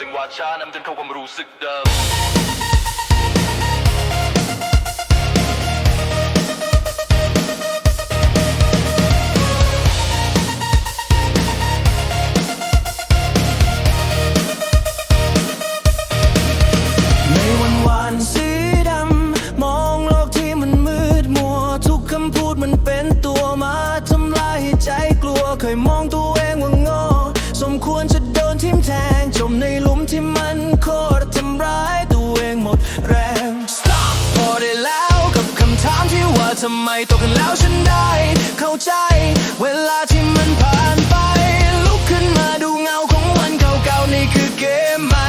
จังหวะช้านำจนเข้าความรู้สึกเดิม ยมองตัวเองว่าโงอ สมควรจะโดนทิ่มแทง จมในหลุมที่มันโคตรทำร้ายตัวเองหมดแรง Stop พอได้แล้วกับคำถามที่ว่าทำไมตัวกันแล้วฉันได้ เข้าใจ เวลาที่มันผ่านไป ลุกขึ้นมาดูเงาของวันเก่าๆนี่คือเกมใหม่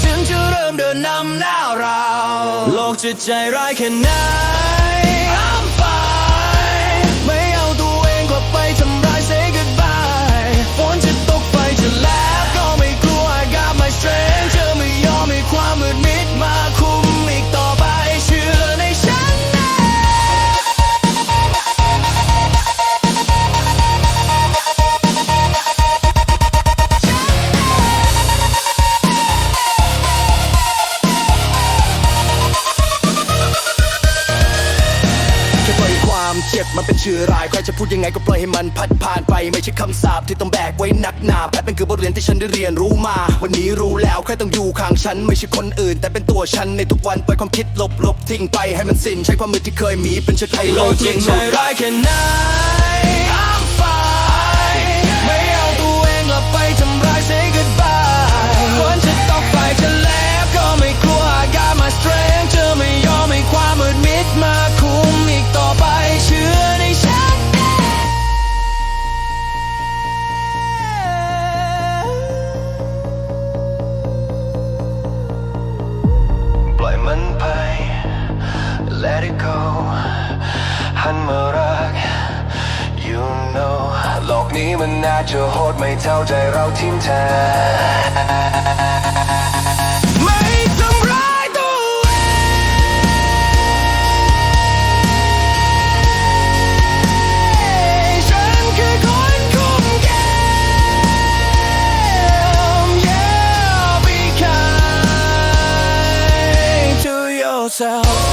ฉันจะเริ่มเดินนำหน้าเรา โลกจะใจร้ายแค่ไหน ความเจ็บมันเป็นชื่อราย ใครจะพูดยังไงก็ปล่อยให้มันพัดผ่านไป ไม่ใช่คำสาปที่ต้องแบกไว้หนักหนาแต่เป็นคือบทเรียนที่ฉันได้เรียนรู้มา วันนี้รู้แล้วใครต้องอยู่ข้างฉัน ไม่ใช่คนอื่น แต่เป็นตัวฉันในทุกวันปล่อยความคิดลบลบทิ้งไปให้มันสิ้นใช้ความมือที่เคยมีเป็นเชื้อไทยโลจริงใจร้ายแค่ไหน let it go หันมารัก you know โลกนี้มันน่าจะโหดไม่เท่าใจเราทิมแทนไม่ทำร้ายตัวเองฉันคือคนคุมเกม Yeah be kind to yourself